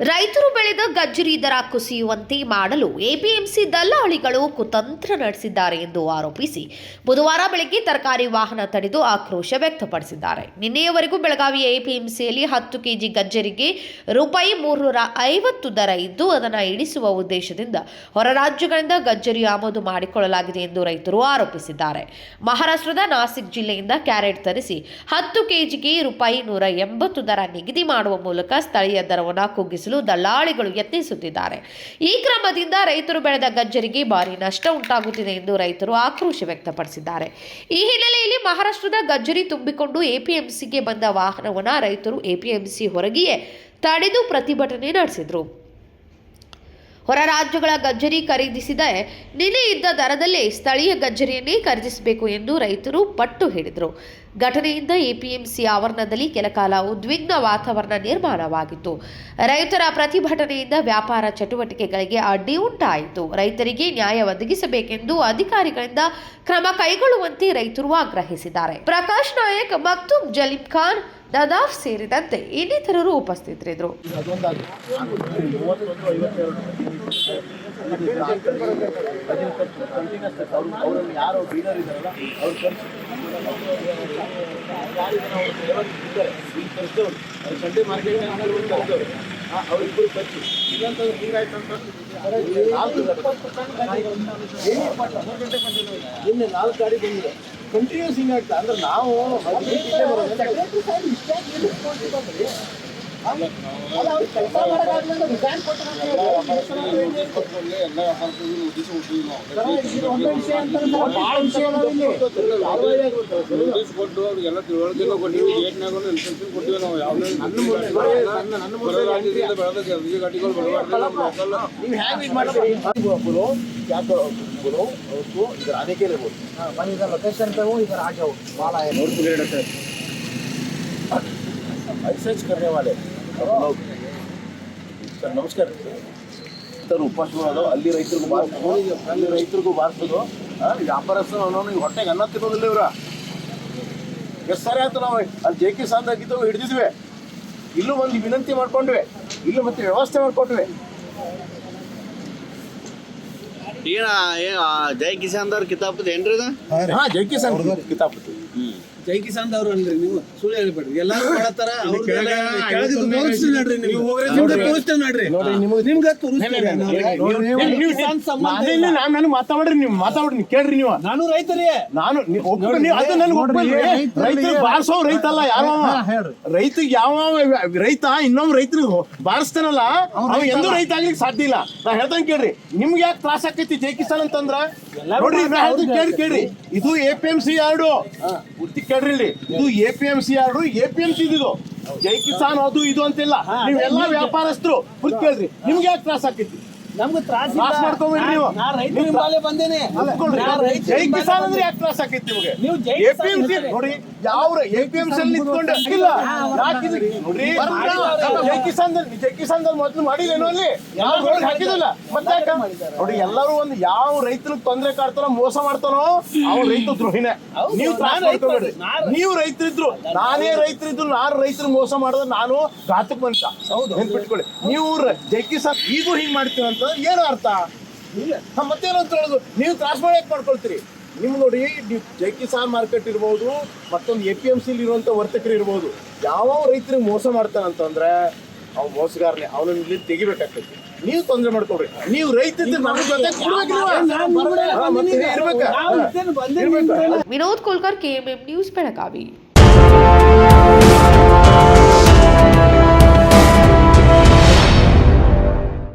ರೈತರು ಬೆಳೆದ ಗಜ್ಜರಿ ದರ ಕುಸಿಯುವಂತೆ ಮಾಡಲು ಎಪಿಎಂಸಿ ದಲ್ಲಾಳಿಗಳು ಕುತಂತ್ರ ನಡೆಸಿದ್ದಾರೆ ಎಂದು ಆರೋಪಿಸಿ ಬುಧವಾರ ಬೆಳಗ್ಗೆ ತರಕಾರಿ ವಾಹನ ತಡೆದು ಆಕ್ರೋಶ ವ್ಯಕ್ತಪಡಿಸಿದ್ದಾರೆ. ನಿನ್ನೆಯವರೆಗೂ ಬೆಳಗಾವಿಯ ಎಪಿಎಂಸಿಯಲ್ಲಿ ಹತ್ತು ಕೆಜಿ ಗಜ್ಜರಿಗೆ ರೂಪಾಯಿ ಮೂರ್ನೂರ ಐವತ್ತು ದರ ಇದ್ದು ಅದನ್ನು ಇಳಿಸುವ ಉದ್ದೇಶದಿಂದ ಹೊರ ರಾಜ್ಯಗಳಿಂದ ಗಜ್ಜರಿ ಆಮದು ಮಾಡಿಕೊಳ್ಳಲಾಗಿದೆ ಎಂದು ರೈತರು ಆರೋಪಿಸಿದ್ದಾರೆ. ಮಹಾರಾಷ್ಟ್ರದ ನಾಸಿಕ್ ಜಿಲ್ಲೆಯಿಂದ ಕ್ಯಾರೆಟ್ ತರಿಸಿ ಹತ್ತು ಕೆಜಿಗೆ ರೂಪಾಯಿ ನೂರ ಎಂಬತ್ತು ದರ ನಿಗದಿ ಮಾಡುವ ಮೂಲಕ ಸ್ಥಳೀಯ ದರವನ್ನು ಕುಗ್ಗಿಸಲು ದಲ್ಲಾಳಿಗಳು ಯತ್ನಿಸುತ್ತಿದ್ದಾರೆ. ಈ ಕ್ರಮದಿಂದ ರೈತರು ಬೆಳೆದ ಗಜ್ಜರಿಗೆ ಭಾರಿ ನಷ್ಟ ಉಂಟಾಗುತ್ತಿದೆ ಎಂದು ರೈತರು ಆಕ್ರೋಶ ವ್ಯಕ್ತಪಡಿಸಿದ್ದಾರೆ. ಈ ಹಿನ್ನೆಲೆಯಲ್ಲಿ ಮಹಾರಾಷ್ಟ್ರದ ಗಜ್ಜರಿ ತುಂಬಿಕೊಂಡು ಎಪಿಎಂಸಿಗೆ ಬಂದ ವಾಹನವನ್ನು ರೈತರು ಎಪಿಎಂಸಿ ಹೊರಗೆಯೇ ತಡೆದು ಪ್ರತಿಭಟನೆ ನಡೆಸಿದರು. ಹೊರ ರಾಜ್ಯಗಳ ಗಜ್ಜರಿ ಖರೀದಿಸಿದ. ನಿನ್ನೆ ಇದ್ದ ದರದಲ್ಲೇ ಸ್ಥಳೀಯ ಗಜ್ಜರಿಯನ್ನೇ ಖರೀದಿಸಬೇಕು ಎಂದು ರೈತರು ಪಟ್ಟು ಹಿಡಿದರು. ಘಟನೆಯಿಂದ ಎಪಿಎಂಸಿ ಆವರಣದಲ್ಲಿ ಕೆಲಕಾಲ ಉದ್ವಿಗ್ನ ವಾತಾವರಣ ನಿರ್ಮಾಣವಾಗಿತ್ತು. ರೈತರ ಪ್ರತಿಭಟನೆಯಿಂದ ವ್ಯಾಪಾರ ಚಟುವಟಿಕೆಗಳಿಗೆ ಅಡ್ಡಿ ಉಂಟಾಯಿತು. ರೈತರಿಗೆ ನ್ಯಾಯ ಒದಗಿಸಬೇಕೆಂದು ಅಧಿಕಾರಿಗಳಿಂದ ಕ್ರಮ ಕೈಗೊಳ್ಳುವಂತೆ ರೈತರು ಆಗ್ರಹಿಸಿದ್ದಾರೆ. ಪ್ರಕಾಶ್ ನಾಯಕ್ ಮಕ್ತೂಬ್ ಜಲೀಂ ಖಾನ್ ನದಾಫ್ ಸೇರಿದಂತೆ ಇನ್ನಿತರರು ಉಪಸ್ಥಿತರಿದ್ದರು. ಅವರಿಬ್ಬರು ಖರ್ಚು ಇಲ್ಲಂತಂದ್ರೆ ಹಿಂಗಾಯ್ತು ಅಂತ ನಾಲ್ಕು ನಿನ್ನೆ ನಾಲ್ಕು ಗಾಡಿ ಬಂದಿದೆ ಕಂಟಿನ್ಯೂಸ್ ಹಿಂಗಾಗ್ತಾ ಅಂದ್ರೆ ನಾವು ಎಲ್ಲ ತಿಳುವಳಿಕೆನೂ ಕೊಟ್ಟಿವಿ ಏಟ್ನಾಗೂ ಇನ್ಸ್ಟ್ರಕ್ಷನ್ ನಾವು ಯಾವ ರಾಜ್ಯದಿಂದ ಗಾಡಿಗಳು ಬರಬಾರ್ದು ಯಾಕೆ ಗುರು ಅವತ್ತು ಈಗ ಅನೇಕೆ ಇರ್ಬೋದು ಮನೆ ಈಗ ಲೊಕೇಶನ್ ತಗೋ ಈಗ ರಾಜ ಭಾಳ ನೋಡ್ತೀವಿ ಸರ್ ನಮಸ್ಕಾರ. ಸರ್ ಮಾಡೋದು ಅಲ್ಲಿ ರೈತರಿಗೂ ಬಾರಿಸೋದು ಅಲ್ಲಿ ರೈತರಿಗೂ ಬಾರಿಸೋದು ವ್ಯಾಪಾರಸ್ಥರು ಅನ್ನೋನು ಈಗ ಹೊಟ್ಟೆಗೆ ಅನ್ನ ತಿನ್ನೋದಿಲ್ಲ ಇವ್ರ. ಎಷ್ಟು ಸರಿ ಆಯ್ತು ನಾವು ಅಲ್ಲಿ ಜೆ ಕೆ ಸಾಂದಾಗಿದ್ದು ಹಿಡಿದಿದ್ವಿ. ಇಲ್ಲೂ ಒಂದು ವಿನಂತಿ ಮಾಡ್ಕೊಂಡ್ವಿ. ಇಲ್ಲೂ ಮತ್ತೆ ವ್ಯವಸ್ಥೆ ಮಾಡ್ಕೊಟ್ವಿ ಏ ಜೈ ಕಿಸಾನ್ ದವ್ರ ಕಿತಾಪತಿ ಏನ್ರಿ ಹಾ ಜೈ ಕಿಸಾನ್ ಕಿತಾಪತಿ ಹ್ಮ್. ಜೈ ಕಿಸಾನ್ ಅವ್ರು ಅಲ್ರಿ ನೀವು ಸುಳ್ಳು ಹೇಳ್ಬೇಡ್ರಿ. ಎಲ್ಲಾರು ಮಾಡತ್ತಾರ ನೋಡ್ರಿ ನೀವು. ತೋರಿಸ್ತೇವೆ ನೋಡ್ರಿ. ನಿಮ್ಗೆ ನಾನು ಮಾತಾಡ್ರಿ ನೀವು ಮಾತಾಡ್ರಿ ಕೇಳ್ರಿ ನೀವು. ನಾನು ರೈತರಿ. ನಾನು ಅದು ನನಗೆ ರೈತರಿಗೆ ಬಾರಿಸೋ ರೈತ ಅಲ್ಲ ಯಾವ ರೈತ ಯಾವ ರೈತ ಇನ್ನೊಬ್ಬ ರೈತರು ಬಾರಿಸ್ತಾನಲ್ಲ ಅವ ಎಂದೂ ರೈತ ಆಗ್ಲಿಕ್ಕೆ ಸಾಧ್ಯ ಇಲ್ಲ. ನಾ ಹೇಳ್ತಾನೆ ಕೇಳ್ರಿ ನಿಮ್ಗೆ ಯಾಕೆ ತ್ರಾಸ ಆಕೈತಿ ಜೈ ಕಿಸಾನ್ ಅಂತಂದ್ರ ನೋಡ್ರಿ ನಾ ಹೇಳ್ತೀನಿ ಕೇಳ್ರಿ ಕೇಳ್ರಿ. ಇದು A P M C yard ಕೇಳ್ರಿ ಇಲ್ಲಿ ಇದು ಎ ಪಿ ಎಂ ಸಿ ಆರ್ಡ್ರು ಎ ಪಿ ಎಂ ಸಿ ಇದು. ಜೈ ಕಿಸಾನ್ ಅದು ಇದು ಅಂತಿಲ್ಲ. ನೀವೆಲ್ಲ ವ್ಯಾಪಾರಸ್ಥರು ಕೇಳ್ರಿ. ನಿಮ್ಗೆ ಯಾಕೆ ತ್ರಾಸ ಆಕೈತಿ? ನಮ್ಗೆ ತ್ರಾಸ ಮಾಡ್ಕೋಬೇಡಿ ನೀವು. ನಾ ರೈತರ ಹಿಂಬಾಲೆ ಬಂದೇನೆ. ಜೈ ಕಿಸಾನ್ ಅಂದ್ರೆ ಯಾಕೆ ತ್ರಾಸ ಆಕೈತಿ ನಿಮಗೆ? ನೀವು ಜೈ ಎಪಿಎಂಸಿ ನೋಡಿ ಯಾವ ಎಪಿಎಂಸಿ ಅಲ್ಲಿ ನಿಂತ್ಕೊಂಡು ಇಲ್ಲ. ಯಾಕೆ? ನೋಡ್ರಿ ಜೈ ಕಿಸಾನ್ ಜೈ ಕಿಸಾನ್ ಮೊದಲು ಮಾಡಿಲ್ಲೇನೋ ಅಲ್ಲಿ? ಯಾವ ರೋಡ್ ಹಾಕಿದಿಲ್ಲ ಮತ್ತೆ ನೋಡಿ ಎಲ್ಲರೂ ಒಂದು ಯಾವ ರೈತನಿಗೆ ತೊಂದರೆ ಕಾಡ್ತಾನೋ ಮೋಸ ಮಾಡ್ತಾನೋ ಅವ್ ರೈತ ದ್ರೋಹಿನೇ. ನೀವು ತ್ರಾಸ ಮಾಡ್ಕೋಬೇಡಿ. ನೀವು ರೈತರಿದ್ರು ನಾನೇ ರೈತರಿದ್ರು ನಾನು ರೈತರು ಮೋಸ ಮಾಡಿದ್ರೆ ನಾನು ಘಾತಕ್ ಮನುಷ್ಯ. ನೆನ್ಪಿಟ್ಕೊಳ್ಳಿ. ನೀವು ಜೈ ಕಿಸಾನ್ ಈಗೂ ಹಿಂಗ್ ಮಾಡ್ತೀವಿ ಅಂತ ಏನು ಅರ್ಥ? ಇಲ್ಲ ಮತ್ತೇನು ಅಂತ ಹೇಳೋದು? ನೀವು ತ್ರಾಸ ಮಾಡಿ ಯಾಕೆ ಮಾಡ್ಕೊಳ್ತೀರಿ. ನಿಮ್ಗೆ ನೋಡಿ ನೀವು ಜೈ ಕಿಸಾನ್ ಮಾರ್ಕೆಟ್ ಇರ್ಬೋದು ಮತ್ತೊಂದು ಎ ಪಿ ಎಂ ಸಿಲಿ ಇರುವಂತ ವರ್ತಕರು ಇರ್ಬೋದು. ಯಾವ ರೈತರಿಗೆ ಮೋಸ ಮಾಡ್ತಾನಂತಂದ್ರೆ ಅವ್ ಮೋಸಗಾರನೇ ಅವನನ್ನ ಇಲ್ಲಿ ತೆಗಿಬೇಕಾಗ್ತೈತಿ. ನೀವು ತೊಂದರೆ ಮಾಡ್ಕೊಡ್ರಿ ನೀವು ರೈತ ವಿನೋದ್ ಕೋಲ್ಕರ್ ಕೆಎಂಎಂ ನ್ಯೂಸ್ ಬೆಳಗಾವಿ.